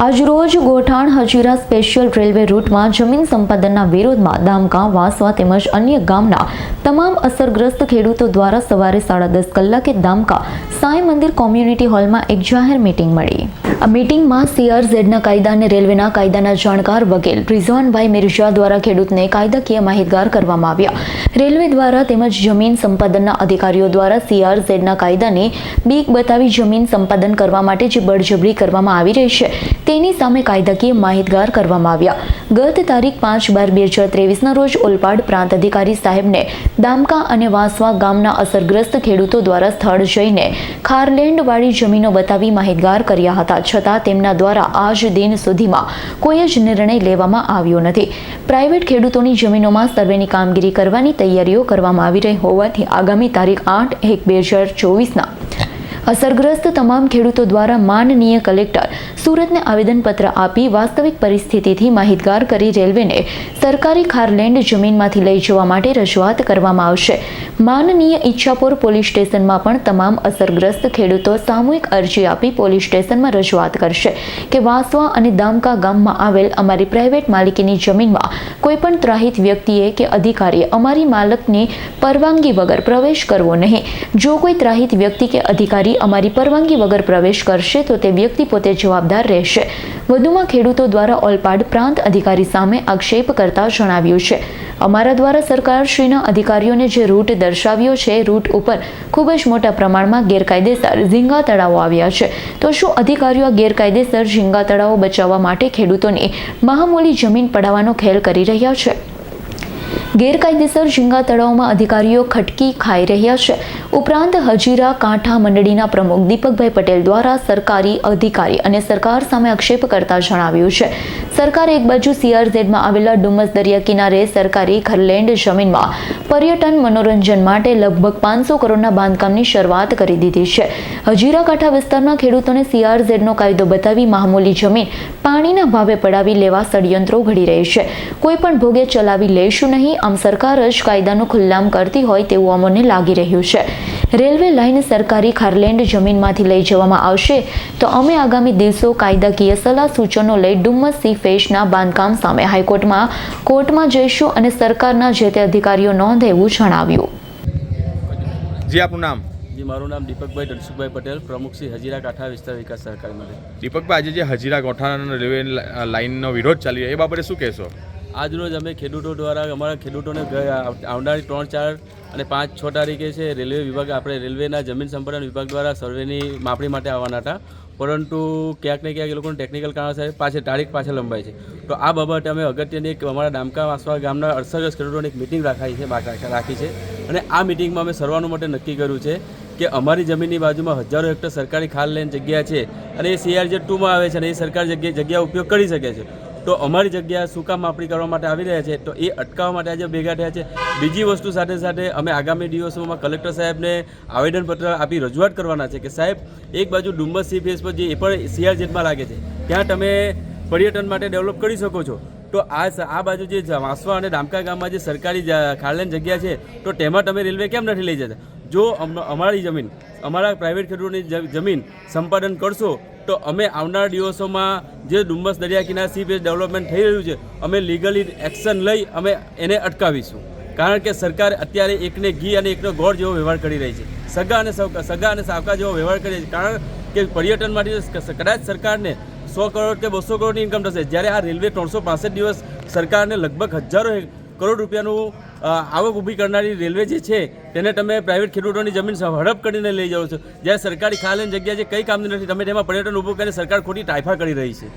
આજરોજ Gothan Hazira special railway રૂટમાં જમીન સંપાદનના વિરોધમાં દામકા, વાસવા તેમજ અન્ય ગામના તમામ અસરગ્રસ્ત ખેડૂતો દ્વારા સવારે સાડા દસ કલાકે દામકા સાંઈ મંદિર કોમ્યુનિટી હોલમાં એક જાહેર મીટિંગ મળી. આ મીટિંગમાં સીઆરઝેડના કાયદા અને રેલવેના કાયદાના જાણકાર વકીલ રિઝવાનભાઈ મિર્ઝા દ્વારા ખેડૂતને કાયદાકીય માહિતગાર કરવામાં આવ્યા. રેલવે દ્વારા તેમજ જમીન સંપાદનના અધિકારીઓ દ્વારા સીઆરઝેડના કાયદાને બીક બતાવી જમીન સંપાદન કરવા માટે જે બળજબરી કરવામાં આવી રહી છે. તેની સામે કાયદાકીય માહિતગાર કરવામાં આવ્યા. ગત તારીખ પાંચ બાર બે હજાર ત્રેવીસના રોજ ઓલપાડ પ્રાંત અધિકારી સાહેબને દામકા અને વાંસવા ગામના અસરગ્રસ્ત ખેડૂતો દ્વારા સ્થળ જઈને ખારલેન્ડવાળી જમીનો બતાવી માહિતગાર કર્યા હતા. છતાં તેમના દ્વારા આજ દિન સુધીમાં કોઈ જ નિર્ણય લેવામાં આવ્યો નથી. પ્રાઇવેટ ખેડૂતોની જમીનોમાં સર્વેની કામગીરી કરવાની તૈયારીઓ કરવામાં આવી રહી હોવાથી આગામી તારીખ આઠ એક બે હજાર ચોવીસના અસરગ્રસ્ત તમામ ખેડૂતો દ્વારા માનનીય કલેક્ટર સુરતને આવેદનપત્ર આપી વાસ્તવિક પરિસ્થિતિથી માહિતગાર કરી રેલવેને સરકારી ખારલેન્ડ જમીનમાંથી લઈ જવા માટે રજૂઆત કરવામાં આવશે. માનનીય ઈચ્છાપુર પોલીસ સ્ટેશનમાં પણ તમામ અસરગ્રસ્ત ખેડૂતો સામૂહિક અરજી આપી પોલીસ સ્ટેશનમાં રજૂઆત કરશે કે વાસવા અને દામકા ગામમાં આવેલ અમારી પ્રાઇવેટ માલિકીની જમીનમાં કોઈપણ ત્રાહિત વ્યક્તિએ કે અધિકારીએ અમારી માલકની પરવાનગી વગર પ્રવેશ કરવો નહીં. જો કોઈ ત્રાહિત વ્યક્તિ કે અધિકારી અમારી પરવાનગી વગર પ્રવેશ કરશે, તો તે વ્યક્તિ પોતે જવાબદાર રહેશે. વધુમાં ખેડૂતો દ્વારા ઓલપાડ પ્રાંત અધિકારી સામે આક્ષેપ કરતા જણાવ્યું છે. અમારા દ્વારા સરકારશ્રીના અધિકારીઓને જે રૂટ દર્શાવ્યો છે, રૂટ ઉપર ખૂબ જ મોટા પ્રમાણમાં ગેરકાયદેસર ઝીંગા તળાવો આવ્યા છે. તો શું અધિકારીઓ આ ગેરકાયદેસર ઝીંગા તળાવો બચાવવા માટે ખેડૂતોની મહામૂલી જમીન પડાવવાનો ખેલ કરી રહ્યા છે? ગેરકાયદેસર ઝીંગા તળાવમાં અધિકારીઓ ખટકી ખાઈ રહ્યા છે. ઉપરાંત હજીરા કાંઠા મંડળીના પ્રમુખ દીપકભાઈ પટેલ દ્વારા સરકારી અધિકારી અને સરકાર સામે આક્ષેપ કરતા જણાવ્યું છે. સરકારે એક બાજુ સીઆરઝેડમાં આવેલા ડુમસ દરિયા કિનારે સરકારી ખરલેન્ડ જમીનમાં પર્યટન મનોરંજન માટે લગભગ પાંચસો કરોડના બાંધકામની શરૂઆત કરી દીધી છે. હજીરા કાંઠા વિસ્તારના ખેડૂતોને સીઆરઝેડનો કાયદો બતાવી મામૂલી જમીન પાણીના ભાવે પડાવી લેવા ષડયંત્રો ઘડી રહી છે. કોઈ પણ ભોગે ચલાવી લેશું નહીં, આમ સરકાર જ કાયદાનું ખુલ્લામ કરતી હોય તેવું અમને લાગી રહ્યું છે. રેલવે લાઇન સરકારી ખારલેન્ડ જમીનમાંથી લઈ જવામાં આવશે તો અમે આગામી દિવસો કાયદાકીય સલાહ સૂચનો લઈ ડુમ્મસ સી ફેશના બાંધકામ સામે હાઈકોર્ટમાં કોર્ટમાં જઈશું અને સરકારના જે તે અધિકારીઓ નોંધે એવું જણાવ્યું. જી આપનું નામ? જી મારું નામ દીપકભાઈ ધનસુખભાઈ પટેલ પ્રમુખ શ્રી હજીરા કાંઠા વિસ્તાર વિકાસ સહકારી મંડળ દીપકભાઈ આજે જે હજીરા ગોઠાણા રેલવે લાઇનનો વિરોધ ચાલી રહ્યો એ બાબતે શું કહેશો? આજરોજ અમે ખેડૂતો દ્વારા, અમારા ખેડૂતોને આવનારી ત્રણ, ચાર અને પાંચ, છ તારીખે છે રેલવે વિભાગ, આપણે રેલવેના જમીન સંપાદન વિભાગ દ્વારા સર્વેની માપણી માટે આવવાના હતા. પરંતુ ક્યાંક ને ક્યાંક એ લોકોને ટેકનિકલ કારણસર પાછળ તારીખ પાછળ લંબાય છે. તો આ બાબતે અમે અગત્યની એક અમારા ડામકા વાસવા ગામના અડસઠ ખેડૂતોની એક મિટિંગ રાખાઈ છે રાખી રાખી છે. અને આ મિટિંગમાં અમે સર્વાનું માટે નક્કી કર્યું છે કે અમારી જમીનની બાજુમાં હજારો હેક્ટર સરકારી ખાલ લેન જગ્યા છે અને એ સીઆરજે ટુમાં આવે છે અને એ સરકાર જગ્યા જગ્યા ઉપયોગ કરી શકે છે. તો અમારી જગ્યા શું માપણી કરવા માટે આવી રહ્યા છે. તો એ અટકાવવા માટે આજે ભેગા થયા છે. બીજી વસ્તુ સાથે સાથે અમે આગામી દિવસોમાં કલેક્ટર સાહેબને આવેદનપત્ર આપી રજૂઆત કરવાના છે કે સાહેબ, એક બાજુ ડુમ્બસ સી ફેસ પર જે એ પણ સીઆરજેટમાં લાગે છે, ત્યાં તમે પર્યટન માટે ડેવલપ કરી શકો છો. તો આ આ બાજુ જે વાંસવા અને ડામકા ગામમાં જે સરકારી ખાલેન જગ્યા છે, તો તેમાં તમે રેલવે કેમ નથી લઈ જતા? જો અમ- અમારી જમીન, અમારા પ્રાઇવેટ ખેડૂતોની જમીન સંપાદન કરશો તો અમે આવનારા દિવસોમાં જે ડુમ્બસ દરિયા કિનારે સી બેઝ ડેવલપમેન્ટ થઈ રહ્યું છે, અમે લીગલી એક્શન લઈ અમે એને અટકાવીશું. કારણ કે સરકાર અત્યારે એકને ઘી અને એકનો ગોળ જેવો વ્યવહાર કરી રહી છે. સગા અને સૌકા સગા અને સાવકા જેવો વ્યવહાર કરી રહી છે. કારણ કે પર્યટન માટે કદાચ સરકારને સો કરોડ કે બસો કરોડની ઇન્કમ થશે, જ્યારે આ રેલવે ત્રણસો દિવસ સરકારને લગભગ હજારો કરોડ રૂપિયાનું આવક ઊભી કરનારી રેલવે જે છે તેને તમે પ્રાઇવેટ ખેડૂતોની જમીન હડપ કરીને લઈ જાઓ છો. જ્યારે સરકારી ખાલીની જગ્યા જે કંઈ કામની નથી. તમે તેમાં પર્યટન ઊભું કરીને સરકાર ખોટી ટાઈફા કરી રહી છે.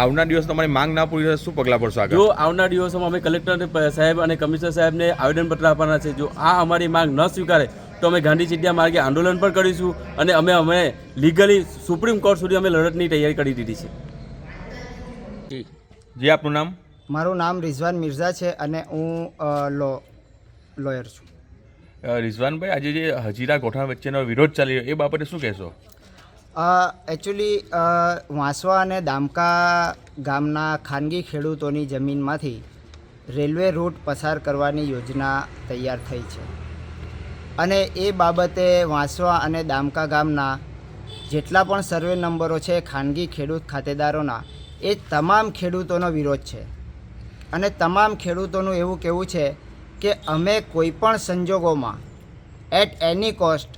આવનાર દિવસ તમારી માંગ ના પૂરી થશે શું પગલાં પડશે આગળ? જો આવનાર દિવસોમાં અમે કલેક્ટર સાહેબ અને કમિશનર સાહેબને આવેદનપત્ર આપવાના છે જો આ અમારી માંગ ન સ્વીકારે તો અમે ગાંધી ચિડિયા માર્ગે આંદોલન પણ કરીશું અને અમે અમે લીગલી સુપ્રીમ કોર્ટ સુધી અમે લડતની તૈયારી કરી દીધી છે. જી આપનું નામ? મારું નામ રિઝવાન મિર્ઝા છે અને હું લો લોયર છું. રિઝવાનભાઈ આજે જે હજીરા ગોઠણ વચ્ચેનો વિરોધ ચાલી રહ્યો એ બાબતે શું કહેશો? એકચ્યુઅલી વાંસવા અને દામકા ગામના ખાનગી ખેડૂતોની જમીનમાંથી રેલવે રૂટ પસાર કરવાની યોજના તૈયાર થઈ છે. અને એ બાબતે વાંસવા અને દામકા ગામના જેટલા પણ સર્વે નંબરો છે ખાનગી ખેડૂત ખાતેદારોના એ તમામ ખેડૂતોનો વિરોધ છે. અને તમામ ખેડૂતોનું એવું કહેવું છે કે અમે કોઈ પણ સંજોગોમાં એટ એની કોસ્ટ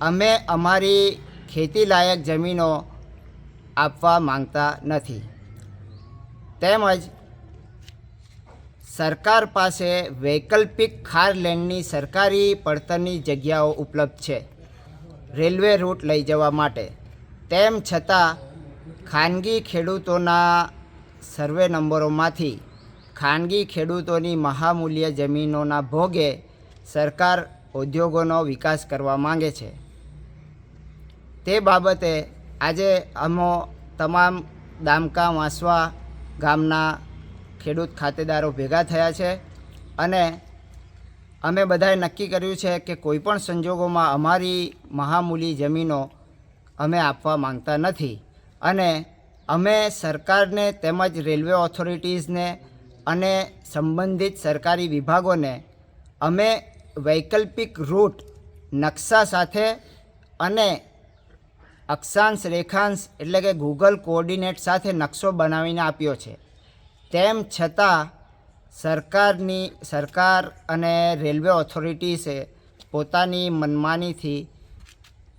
અમે અમારી ખેતીલાયક જમીનો આપવા માંગતા નથી. તેમજ, સરકાર પાસે વૈકલ્પિક ખાર લેન્ડની સરકારી પડતરની જગ્યાઓ ઉપલબ્ધ છે. રેલવે રૂટ લઈ જવા માટે. તેમ છતાં, ખાનગી ખેડૂતોના સર્વે નંબરોમાંથી ખાનગી ખેડૂતોની મહામૂલ્ય જમીનોના ભોગે સરકાર ઉદ્યોગોનો વિકાસ કરવા માંગે છે. તે બાબતે આજે અમો તમામ દામકા વાંસવા ગામના ખેડૂત ખાતેદારો ભેગા થયા છે અને અમે બધાએ નક્કી કર્યું છે કે કોઈપણ સંજોગોમાં અમારી મહામૂલી જમીનો અમે આપવા માંગતા નથી. અને અમે સરકારને તેમજ રેલવે ઓથોરિટીઝને અને સંબંધિત સરકારી વિભાગોને અમે વૈકલ્પિક રૂટ, નકશા સાથે અને અક્ષાંશ, રેખાંશ એટલે કે ગૂગલ કોઓર્ડિનેટ સાથે નકશો બનાવીને આપ્યો છે. તેમ છતાં, સરકારની, સરકાર અને રેલવે ઓથોરિટીસે પોતાની મનમાનીથી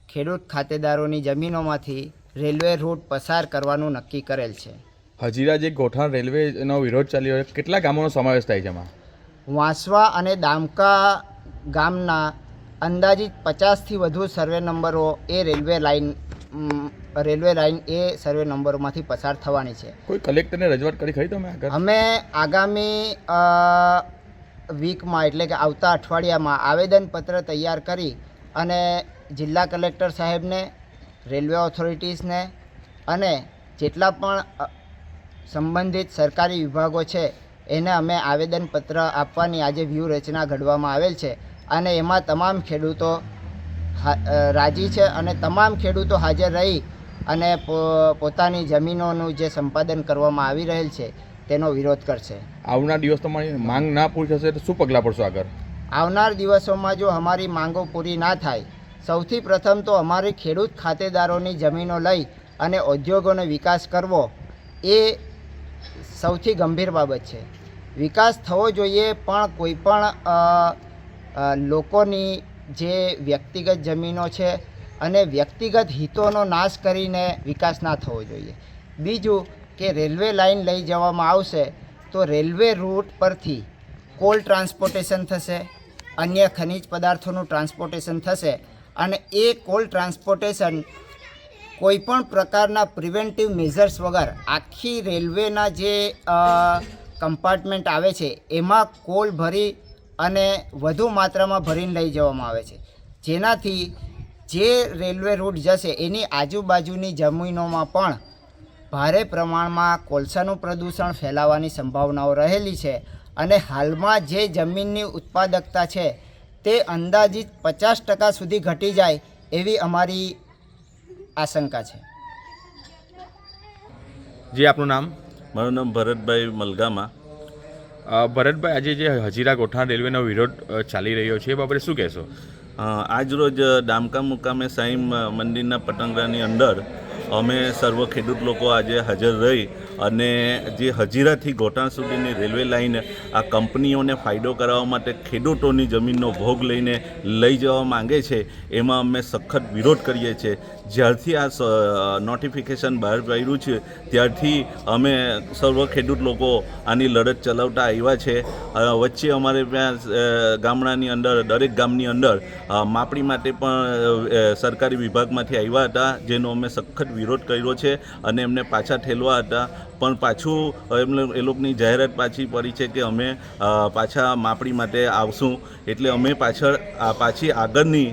ખેડૂત ખાતેદારોની જમીનોમાંથી રેલવે રૂટ પસાર કરવાનું નક્કી કરેલ છે. હજીરા જે ગોઠણ રેલવેનો વિરોધ ચાલ્યો છે કેટલા ગામોનો સમાવેશ થાય છે એમાં? વાંસવા અને દામકા ગામના અંદાજિત પચાસથી વધુ સર્વે નંબરો એ રેલવે લાઇન રેલવે લાઇન એ સર્વે નંબરોમાંથી પસાર થવાની છે. કોઈ કલેક્ટરને રજૂઆત કરી ખરી તમે અમે આગામી વીકમાં એટલે કે આવતા અઠવાડિયામાં આવેદનપત્ર તૈયાર કરી અને જિલ્લા કલેક્ટર સાહેબને રેલવે ઓથોરિટીઝને અને જેટલા પણ સંબંધિત સરકારી વિભાગો છે એને અમે આવેદનપત્ર આપવાની આજે વ્યૂહરચના ઘડવામાં આવેલ છે અને એમાં તમામ ખેડૂતો રાજી છે અને તમામ ખેડૂતો હાજર રહી અને પો- પોતાની જમીનોનું જે સંપાદન કરવામાં આવી રહેલ છે તેનો વિરોધ કરશે. આવનાર દિવસ તમારી માંગ ના પૂરી થશે તો શું પગલાં પડશો આગળ? આવનાર દિવસોમાં જો અમારી માંગો પૂરી ના થાય સૌથી પ્રથમ તો અમારી ખેડૂત ખાતેદારોની જમીનો લઈ અને ઉદ્યોગોનો વિકાસ કરવો એ સૌથી ગંભીર બાબત છે. વિકાસ થવો જોઈએ પણ કોઈ પણ અ, અ, લોકોની જે વ્યક્તિગત જમીનો છે અને વ્યક્તિગત હિતોનો નાશ કરીને વિકાસ ના થવો જોઈએ. બીજું કે રેલવે લાઇન લઈ જવામાં આવશે તો રેલવે રૂટ પરથી કોલ ટ્રાન્સપોર્ટેશન થશે અન્ય ખનિજ પદાર્થોનું ટ્રાન્સપોર્ટેશન થશે અને એ કોલ ટ્રાન્સપોર્ટેશન કોઈ પણ પ્રકારના પ્રિવેન્ટિવ મેઝર્સ વગર આખી રેલવેના જે કમ્પાર્ટમેન્ટ આવે છે, એમાં કોલ ભરી અને વધુ માત્રામાં ભરીને લઈ જવામાં આવે છે. જેનાથી જે રેલવે રૂટ જશે, એની આજુબાજુની જમીનોમાં પણ ભારે પ્રમાણમાં કોલસાનું પ્રદૂષણ ફેલાવાની સંભાવનાઓ રહેલી છે અને હાલમાં જે જમીનની ઉત્પાદકતા છે, તે અંદાજિત પચાસ ટકા સુધી ઘટી જાય એવી અમારી આશંકા છે. જી આપનું નામ? મારું નામ ભરતભાઈ મલગામા. ભરતભાઈ આજે જે હજીરા ગોઠાણ રેલવેનો વિરોધ ચાલી રહ્યો છે એ બાબતે શું કહેશો? આજરોજ ડામકા મુકામે સાંઈ મંદિરના પતંગરાની અંદર અમે સર્વ ખેડૂત લોકો આજે હાજર રહી અને જે હજીરાથી ગોટાણ સુધીની રેલવે લાઇન આ કંપનીઓને ફાયદો કરાવવા માટે ખેડૂતોની જમીનનો ભોગ લઈને લઈ જવા માંગે છે, એમાં અમે સખત વિરોધ કરીએ છીએ. જ્યારથી આ નોટિફિકેશન બહાર પાડ્યું છે, ત્યારથી અમે સર્વ ખેડૂત લોકો આની લડત ચલાવતા આવ્યા છે. વચ્ચે અમારે ત્યાં ગામડાની અંદર, દરેક ગામની અંદર માપણી માટે પણ સરકારી વિભાગમાંથી આવ્યા હતા, જેનો અમે સખત વિરોધ કર્યો છે અને એમને પાછા ઠેલવા હતા. પણ પાછું એમને, એ લોકોની જાહેરાત પાછી પડી છે કે અમે પાછા માપણી માટે આવશું. એટલે અમે પાછળ પાછી આગળની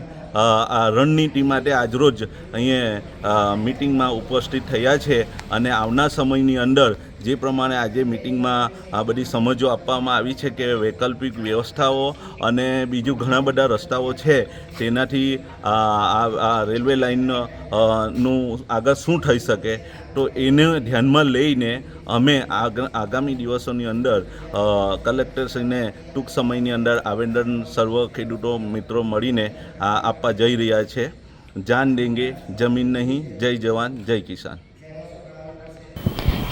રણનીતિ માટે આજરોજ અહીંયા મિટિંગમાં ઉપસ્થિત થયા છે. અને આવનાર સમયની અંદર જે પ્રમાણે આજે મિટિંગમાં આ બધી સમજો આપવામાં આવી છે કે વૈકલ્પિક વ્યવસ્થાઓ અને બીજું ઘણા બધા રસ્તાઓ છે, તેનાથી આ રેલવે લાઇનનું આગળ શું થઈ શકે? તો એને ધ્યાનમાં લઈને અમે આગ- આગામી દિવસોની અંદર કલેક્ટરશ્રીને ટૂંક સમયની અંદર આવેદન સર્વ ખેડૂતો મિત્રો મળીને આ આપવા જઈ રહ્યા છે. જાન દેંગે, જમીન નહીં, જય જવાન, જય કિસાન.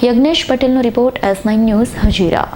યજ્ઞેશ પટેલનો report S nine news Hazira.